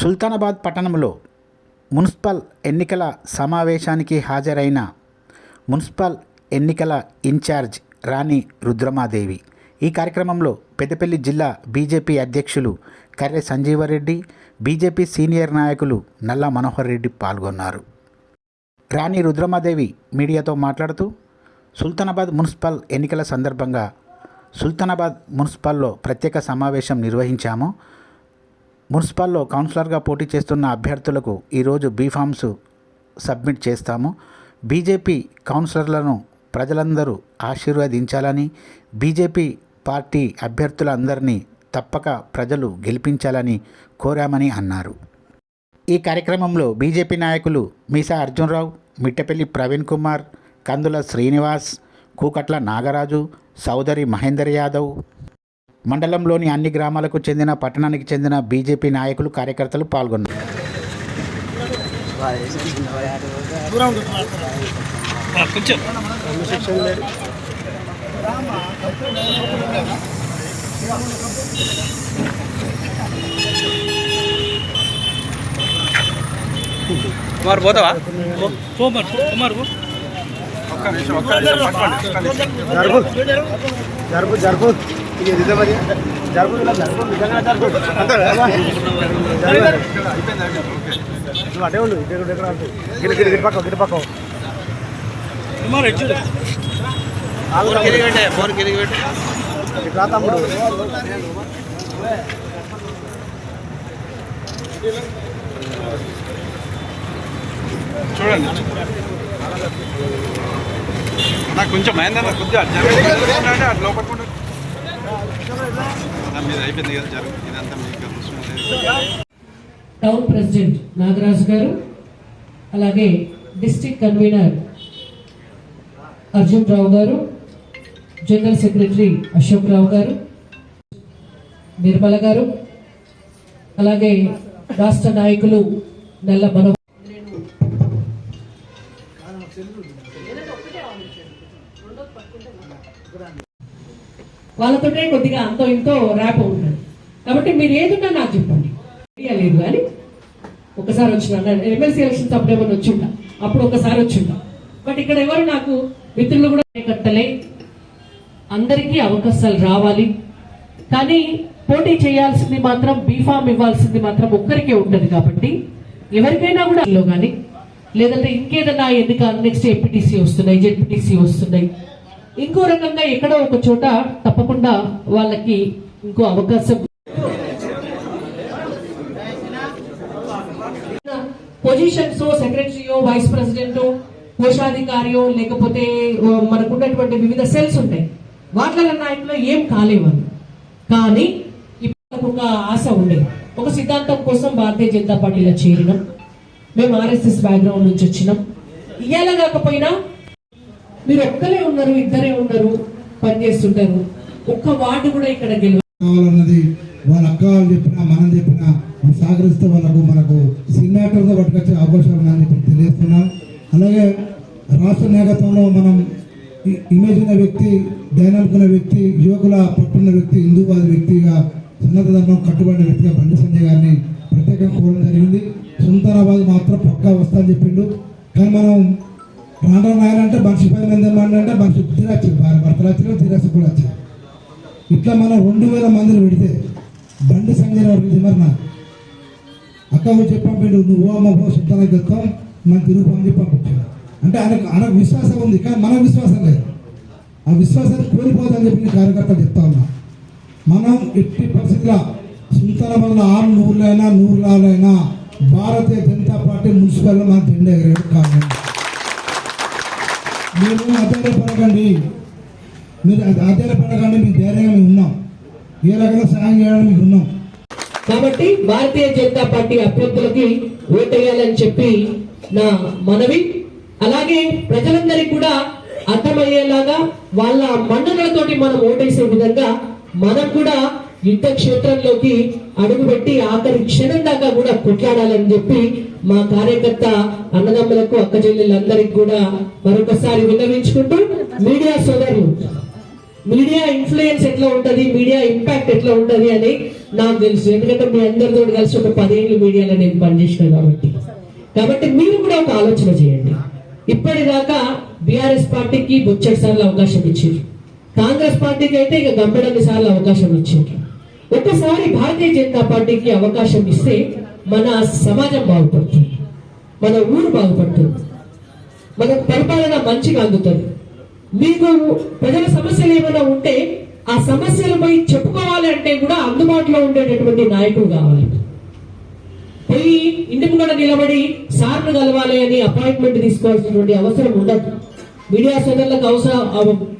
సుల్తానాబాద్ పట్టణంలో మున్సిపల్ ఎన్నికల సమావేశానికి హాజరైన మున్సిపల్ ఎన్నికల ఇన్ఛార్జ్ రాణి రుద్రమాదేవి. ఈ కార్యక్రమంలో పెద్దపల్లి జిల్లా బీజేపీ అధ్యక్షులు కర్రె సంజీవరెడ్డి బీజేపీ సీనియర్ నాయకులు నల్ల మనోహర్ రెడ్డి పాల్గొన్నారు. రాణి రుద్రమాదేవి మీడియాతో మాట్లాడుతూ సుల్తానాబాద్ మున్సిపల్ ఎన్నికల సందర్భంగా సుల్తానాబాద్ మున్సిపల్లో ప్రత్యేక సమావేశం నిర్వహించాము. మున్సిపాల్లో కౌన్సిలర్గా పోటీ చేస్తున్న అభ్యర్థులకు ఈరోజు బీఫామ్స్ సబ్మిట్ చేస్తాము. బీజేపీ కౌన్సిలర్లను ప్రజలందరూ ఆశీర్వదించాలని బీజేపీ పార్టీ అభ్యర్థులందరినీ తప్పక ప్రజలు గెలిపించాలని కోరామని అన్నారు. ఈ కార్యక్రమంలో బీజేపీ నాయకులు మీసా అర్జున్రావు మిట్టపల్లి ప్రవీణ్ కుమార్ కందుల శ్రీనివాస్ కూకట్ల నాగరాజు సౌదరి మహేందర్ యాదవ్ మండలంలోని అన్ని గ్రామాలకు చెందిన పట్టణానికి చెందిన బీజేపీ నాయకులు కార్యకర్తలు పాల్గొన్నారు. కొంచెం కుమార్ పోతావా? కుమార్ కుమార్ జరుపు జరుపు జరుపు ఇది మరి నిజంగా నువ్వు ఉండు ఇక్కడ ఇక్కడ గిరి గిరి గిరి పక్క గిరి పక్క ఫోన్ ఇట్లా తమ్ముడు. చూడండి. నాకు కొంచెం అయిందన్న కొద్దిగా అట్లా లోపట్టుకుంటే మీద అయిపోయింది కదా జరుగు ఇదంతా మీకు అవసరం లేదు. టౌన్ ప్రెసిడెంట్ నాగరాజు గారు అలాగే డిస్టిక్ కన్వీనర్ అర్జున్ రావు గారు జనరల్ సెక్రటరీ అశోక్ రావు గారు నిర్మల గారు అలాగే రాష్ట్ర నాయకులు నల్ల మనో వాళ్ళతోటే కొద్దిగా అంతో ఇంతో ర్యాప్ ఉంటుంది కాబట్టి మీరు ఏదున్నా నాకు చెప్పండి. తెలియలేదు లేదు కానీ ఒకసారి వచ్చిన ఎమ్మెల్సీ ఎలక్షన్స్ అప్పుడు ఏమైనా వచ్చింటా అప్పుడు ఒకసారి వచ్చింటా బట్ ఇక్కడ ఎవరు నాకు మిత్రులు కూడా కట్టలే అందరికీ అవకాశాలు రావాలి. కానీ పోటీ చేయాల్సింది మాత్రం బీఫామ్ ఇవ్వాల్సింది మాత్రం ఒక్కరికే ఉంటుంది కాబట్టి ఎవరికైనా కూడా కానీ లేదంటే ఇంకేదైనా ఎన్నిక నెక్స్ట్ ఏపీటీసీ వస్తున్నాయి జెడ్పీటీసీ వస్తున్నాయి. ఇంకో రకంగా ఎక్కడో ఒక చోట తప్పకుండా వాళ్ళకి ఇంకో అవకాశం. పొజిషన్స్ సెక్రటరీయో వైస్ ప్రెసిడెంట్ కోశాధికారియో లేకపోతే మనకున్నటువంటి వివిధ సెల్స్ ఉంటాయి. వాటిల నాయకులు ఏం కాలేవాళ్ళు. కానీ ఇప్పుడు ఒక ఆశ ఉండేది. ఒక సిద్ధాంతం కోసం భారతీయ జనతా పార్టీలో చేరినాం. మేము ఆర్ఎస్ఎస్ బ్యాక్గ్రౌండ్ నుంచి వచ్చినాం. ఇయ్యాల కాకపోయినా మీరు ఒక్కరే ఉన్నారు ఇద్దరే ఉన్నారు పనిచేస్తుంటారు. ఒక్క వార్డు కూడా ఇక్కడ గెలవాలన్నది కావాలన్నది వాళ్ళ అక్క వాళ్ళు చెప్పినా మనం చెప్పినా సహకరిస్తే వాళ్ళకు మనకు సినిమాటర్తో పట్టుకొచ్చే అవకాశం ఉందని చెప్పి తెలియజేస్తున్నాం. అలాగే రాష్ట్ర నాయకత్వంలో మనం ఇమేజ్ ఉన్న వ్యక్తి దయనల్కున్న వ్యక్తి యువకుల పట్టున్న వ్యక్తి హిందూవాద వ్యక్తిగా సన్నత ధర్మం కట్టుబడిన వ్యక్తిగా బండి సంజయ్ గారిని ప్రత్యేకంగా కోరడం జరిగింది. సుల్తానాబాద్ మాత్రం పక్కా వస్తా అని చెప్పిండు. కానీ మనం రాండ్రా రాయాలంటే అంటే మనిషి పది మంది మంది అంటే మనిషి తిరచ్చు భార్య భర్తలు వచ్చారు తిరస్సు కూడా వచ్చారు. ఇట్లా మనం రెండు వేల మందిని పెడితే బండి సంజయ్ వరకు మరి నా అక్కకు చెప్పండి నువ్వు అమ్మ ఓ సుల్తానికి వెళ్తాం మన తిరుగు చెప్పి పంపించాడు అంటే ఆయనకు ఆయనకు విశ్వాసం ఉంది కానీ మన విశ్వాసం లేదు. ఆ విశ్వాసాన్ని కోల్పోదని చెప్పి నేను కార్యకర్తలు చెప్తా ఉన్నా. మనం ఎట్టి పరిస్థితిలో పరిస్థితుల్లో వల్ల ఆరు నూరులైనా నూరులాలైనా భారతీయ జనతా పార్టీ మున్సిపల్ మన జెండా ఎగరేది కాదు మీరు ఆధారపడకండి మీరు ఆధారపడకండి మీ ధైర్యంగా మేము ఉన్నాం. ఏ రకంగా సహాయం చేయడానికి మీకు ఉన్నాం. కాబట్టి భారతీయ జనతా పార్టీ అభ్యర్థులకి ఓటేయాలని చెప్పి నా మనవి. అలాగే ప్రజలందరికీ కూడా అర్థమయ్యేలాగా వాళ్ళ మండలతోటి మనం ఓటేసే విధంగా మనం కూడా యుద్ధ క్షేత్రంలోకి అడుగుపెట్టి ఆఖరి క్షణం దాకా కూడా కొట్లాడాలని చెప్పి మా కార్యకర్త అన్నదమ్ములకు అక్క చెల్లెళ్ళందరికి కూడా మరొకసారి విన్నవించుకుంటూ మీడియా సోదరులు మీడియా ఇన్ఫ్లుయెన్స్ ఎట్లా ఉంటది మీడియా ఇంపాక్ట్ ఎట్లా ఉంటది అని నాకు తెలుసు. ఎందుకంటే మీ అందరితో కలిసి ఒక పదేళ్ళు మీడియాలో నేను పనిచేసిన కాబట్టి. కాబట్టి మీరు కూడా ఒక ఆలోచన చేయండి. ఇప్పటిదాకా బీఆర్ఎస్ పార్టీకి బొచ్చడి సార్లు అవకాశం ఇచ్చారు. కాంగ్రెస్ పార్టీకి అయితే ఇక గంపెడన్ని సార్లు అవకాశం ఇచ్చారు. ఒక్కసారి భారతీయ జనతా పార్టీకి అవకాశం ఇస్తే మన సమాజం బాగుపడుతుంది. మన ఊరు బాగుపడుతుంది. మన పరిపాలన మంచిగా అందుతుంది. మీకు ప్రజల సమస్యలు ఏమైనా ఉంటే ఆ సమస్యలపై చెప్పుకోవాలి అంటే కూడా అందుబాటులో ఉండేటటువంటి నాయకుడు కావాలి. పోయి ఇంటి ముంగడ నిలబడి సార్ను కలవాలి అని అపాయింట్మెంట్ తీసుకోవాల్సినటువంటి అవసరం ఉండదు. మీడియా సోదరులకు అవసరం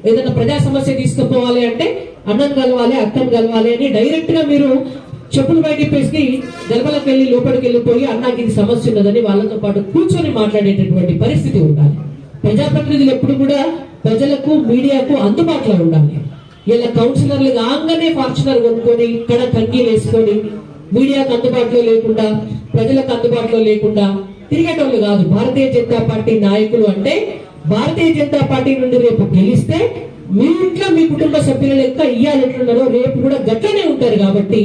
ఏదైనా ప్రజా సమస్య తీసుకుపోవాలి అంటే అన్నం కలవాలి అక్కను కలవాలి అని డైరెక్ట్గా మీరు చెప్పులు బయటికి దెబ్బలకు వెళ్ళి లోపలికి వెళ్ళిపోయి అన్నాకి ఇది సమస్య ఉన్నదని వాళ్ళతో పాటు కూర్చొని మాట్లాడేటటువంటి పరిస్థితి ఉండాలి. ప్రజాప్రతినిధులు ఎప్పుడు కూడా ప్రజలకు మీడియాకు అందుబాటులో ఉండాలి. ఇలా కౌన్సిలర్లు కాగానే ఫార్చునర్ కొనుక్కొని ఇక్కడ కంగీలు వేసుకొని మీడియాకు అందుబాటులో లేకుండా ప్రజలకు అందుబాటులో లేకుండా తిరిగేటోళ్ళు కాదు. భారతీయ జనతా పార్టీ నాయకులు అంటే భారతీయ జనతా పార్టీ నుండి రేపు గెలిస్తే మీ ఇంట్లో మీ కుటుంబ సభ్యుల లెక్క ఇయ్యాలి ఎట్లున్నారో రేపు కూడా గట్లనే ఉంటారు కాబట్టి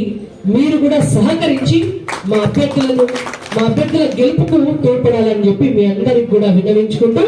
మీరు కూడా సహకరించి మా అభ్యర్థులను మా అభ్యర్థుల గెలుపుకు తోడ్పడాలని చెప్పి మీ అందరికి కూడా విన్నవించుకుంటూ